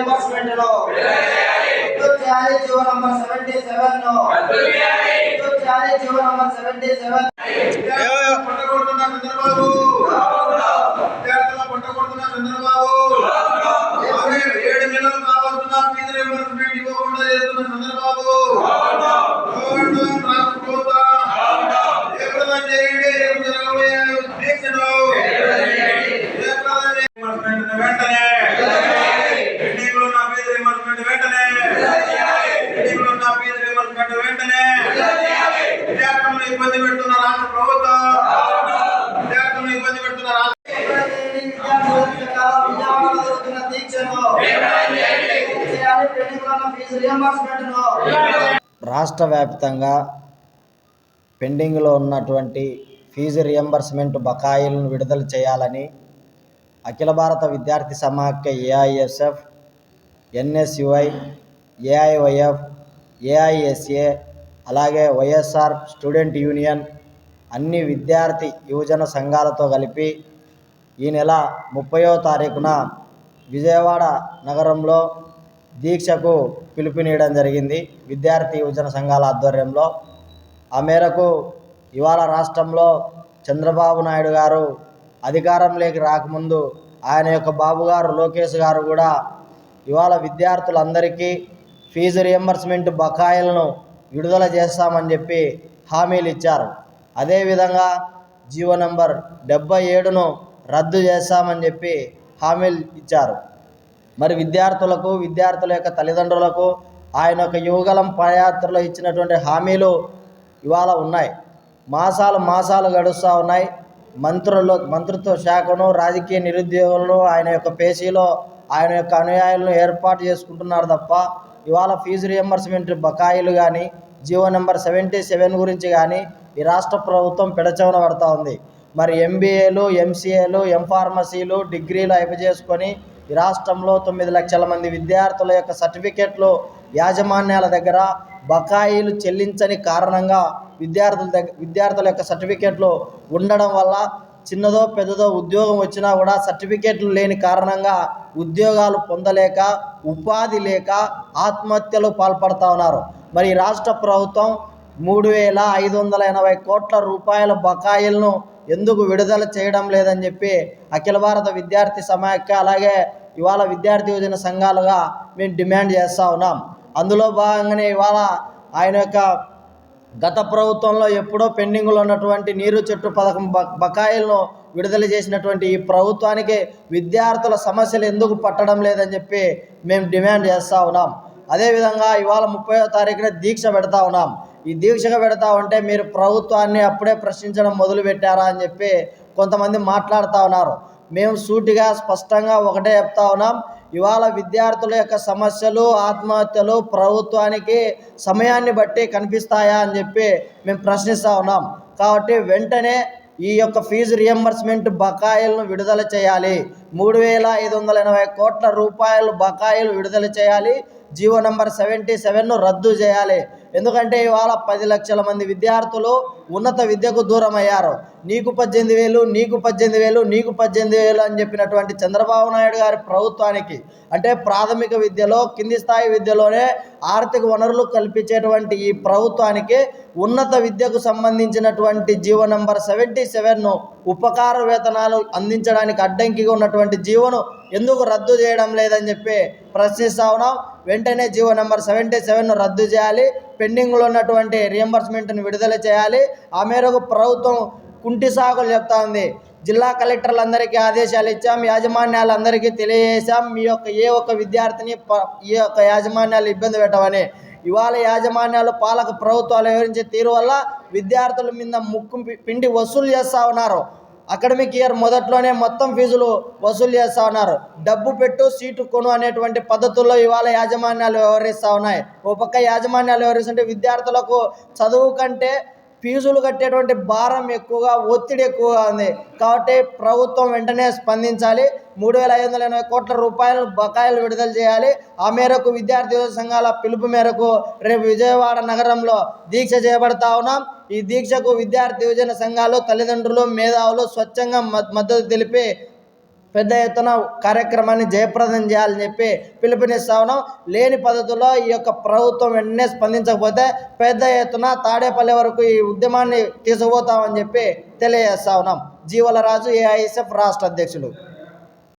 Reimbursement రద్దు చేయాలి GO number seventy seven రద్దు చేయాలి G O number seventy seven. Chandrababu రాష్ట్ర వ్యాప్తంగా పెండింగ్లో ఉన్నటువంటి ఫీజు రియంబర్స్మెంట్ బకాయిలను విడుదల చేయాలని అఖిల భారత విద్యార్థి సమాఖ్య ఏఐఎస్ఎఫ్ ఎన్ఎస్యుఐ ఏఐవైఎఫ్ ఏఐఎస్ఏ అలాగే వైఎస్ఆర్ స్టూడెంట్ యూనియన్ అన్ని విద్యార్థి యువజన సంఘాలతో కలిపి ఈ నెల ముప్పయో తారీఖున విజయవాడ నగరంలో దీక్షకు పిలుపునియడం జరిగింది. విద్యార్థి యువజన సంఘాల ఆధ్వర్యంలో. ఆ మేరకు ఇవాళ రాష్ట్రంలో చంద్రబాబు నాయుడు గారు అధికారంలోకి రాకముందు ఆయన యొక్క బాబు గారు లోకేష్ గారు కూడా ఇవాళ విద్యార్థులందరికీ ఫీజు రియంబర్స్మెంట్ బకాయిలను విడుదల చేస్తామని చెప్పి హామీలు ఇచ్చారు. అదేవిధంగా జీవో నంబర్ డెబ్బై ఏడును రద్దు చేస్తామని చెప్పి హామీలు ఇచ్చారు. మరి విద్యార్థులకు విద్యార్థుల యొక్క తల్లిదండ్రులకు ఆయన యొక్క యువగలం పాదయాత్రలో ఇచ్చినటువంటి హామీలు ఇవాళ ఉన్నాయి. మాసాలు మాసాలు గడుస్తూ ఉన్నాయి. మంత్రులు మంత్రిత్వ శాఖను రాజకీయ నిరుద్యోగులను ఆయన యొక్క పేసీలో ఆయన యొక్క అనుయాయులను ఏర్పాటు చేసుకుంటున్నారు తప్ప ఇవాళ ఫీజు రియంబర్స్మెంట్ బకాయిలు కానీ జీవో నెంబర్ సెవెంటీ సెవెన్ గురించి కానీ ఈ రాష్ట్ర ప్రభుత్వం పెడచవన పడుతూ ఉంది. మరి ఎంబీఏలు ఎంసీఏలు ఎంఫార్మసీలు డిగ్రీలు అయిపోజేసుకొని ఈ రాష్ట్రంలో తొమ్మిది లక్షల మంది విద్యార్థుల యొక్క సర్టిఫికెట్లు యాజమాన్యాల దగ్గర బకాయిలు చెల్లించని కారణంగా విద్యార్థుల దగ్గర విద్యార్థుల యొక్క సర్టిఫికెట్లు ఉండడం వల్ల చిన్నదో పెద్దదో ఉద్యోగం వచ్చినా కూడా సర్టిఫికెట్లు లేని కారణంగా ఉద్యోగాలు పొందలేక ఉపాధి లేక ఆత్మహత్యలు పాల్పడతా ఉన్నారు. మరి రాష్ట్ర ప్రభుత్వం మూడు వేల ఐదు వందల ఎనభై కోట్ల రూపాయల బకాయిలను ఎందుకు విడుదల చేయడం లేదని చెప్పి అఖిల భారత విద్యార్థి సమాఖ్య అలాగే ఇవాళ విద్యార్థి యువజన సంఘాలుగా మేము డిమాండ్ చేస్తూ ఉన్నాం. అందులో భాగంగానే ఇవాళ ఆయన యొక్క గత ప్రభుత్వంలో ఎప్పుడో పెండింగ్లో ఉన్నటువంటి నీరు చెట్టు పథకం బ బకాయిలను విడుదల చేసినటువంటి ఈ ప్రభుత్వానికి విద్యార్థుల సమస్యలు ఎందుకు పట్టడం లేదని చెప్పి మేము డిమాండ్ చేస్తూ ఉన్నాం. అదేవిధంగా ఇవాళ ముప్పై తారీఖున దీక్ష పెడతా ఉన్నాం. ఈ దీక్షగా పెడతా ఉంటే మీరు ప్రభుత్వాన్ని అప్పుడే ప్రశ్నించడం మొదలు పెట్టారా అని చెప్పి కొంతమంది మాట్లాడుతూ ఉన్నారు. మేము సూటిగా స్పష్టంగా ఒకటే చెప్తా ఉన్నాం. ఇవాళ విద్యార్థుల యొక్క సమస్యలు ఆత్మహత్యలు ప్రభుత్వానికి సమయాన్ని బట్టి కనిపిస్తాయా అని చెప్పి మేము ప్రశ్నిస్తూ ఉన్నాం. కాబట్టి వెంటనే ఈ యొక్క ఫీజు రియంబర్స్మెంట్ బకాయిలను విడుదల చేయాలి. మూడు వేల ఐదు వందల ఎనభై కోట్ల రూపాయలు బకాయిలు విడుదల చేయాలి. జీవో నంబర్ సెవెంటీ సెవెన్ను రద్దు చేయాలి. ఎందుకంటే ఇవాళ పది లక్షల మంది విద్యార్థులు ఉన్నత విద్యకు దూరం అయ్యారు నీకు పద్దెనిమిది వేలు నీకు పద్దెనిమిది వేలు నీకు పద్దెనిమిది వేలు అని చెప్పినటువంటి చంద్రబాబు నాయుడు గారి ప్రభుత్వానికి అంటే ప్రాథమిక విద్యలో కింది స్థాయి విద్యలోనే ఆర్థిక వనరులు కల్పించేటువంటి ఈ ప్రభుత్వానికి ఉన్నత విద్యకు సంబంధించినటువంటి జీవో నంబర్ సెవెంటీ సెవెన్ను ఉపకార వేతనాలు అందించడానికి అడ్డంకిగా ఉన్నటువంటి జీవోను ఎందుకు రద్దు చేయడం లేదని చెప్పి ప్రశ్నిస్తా ఉన్నాం. వెంటనే జీవో నెంబర్ సెవెంటీ సెవెన్ను రద్దు చేయాలి. పెండింగ్లో ఉన్నటువంటి రియంబర్స్మెంట్ని విడుదల చేయాలి. ఆ మేరకు ప్రభుత్వం కుంటి సాగులు చెప్తా ఉంది. జిల్లా కలెక్టర్లందరికీ ఆదేశాలు ఇచ్చాం. యాజమాన్యాలందరికీ తెలియజేశాం. మీ యొక్క ఏ ఒక్క విద్యార్థిని ప- ఈ యొక్క యాజమాన్యాలు ఇబ్బంది పెట్టవని. ఇవాళ యాజమాన్యాలు పాలక ప్రభుత్వాలు వివరించే తీరు వల్ల విద్యార్థుల మీద ముక్కు పి- పిండి వసూలు చేస్తూ ఉన్నారు. అకాడమిక్ ఇయర్ మొదట్లోనే మొత్తం ఫీజులు వసూలు చేస్తూ ఉన్నారు. డబ్బు పెట్టు సీటు కొను అనేటువంటి పద్ధతుల్లో ఇవాళ యాజమాన్యాలు వ్యవహరిస్తూ ఉన్నాయి. ఓ పక్క యాజమాన్యాలు వ్యవహరిస్తుంటే విద్యార్థులకు చదువు కంటే ఫీజులు కట్టేటువంటి భారం ఎక్కువగా ఒత్తిడి ఎక్కువగా ఉంది. కాబట్టి ప్రభుత్వం వెంటనే స్పందించాలి. మూడు వేల ఐదు వందల ఎనభై కోట్ల రూపాయలు బకాయిలు విడుదల చేయాలి. ఆ మేరకు విద్యార్థి సంఘాల పిలుపు మేరకు రేపు విజయవాడ నగరంలో దీక్ష చేపడతా ఉన్నాం. ఈ దీక్షకు విద్యార్థి యువజన సంఘాలు తల్లిదండ్రులు మేధావులు స్వచ్ఛంగా మద్- మద్దతు తెలిపి పెద్ద ఎత్తున కార్యక్రమాన్ని జయప్రదం చేయాలని చెప్పి పిలుపునిస్తా ఉన్నాం. లేని పద్ధతిలో ఈ యొక్క ప్రభుత్వం వెంటనే స్పందించకపోతే పెద్ద ఎత్తున తాడేపల్లి వరకు ఈ ఉద్యమాన్ని తీసుకుపోతామని చెప్పి తెలియజేస్తా ఉన్నాం. జీవల రాజు ఏఐఎస్ఎఫ్ రాష్ట్ర అధ్యక్షులు.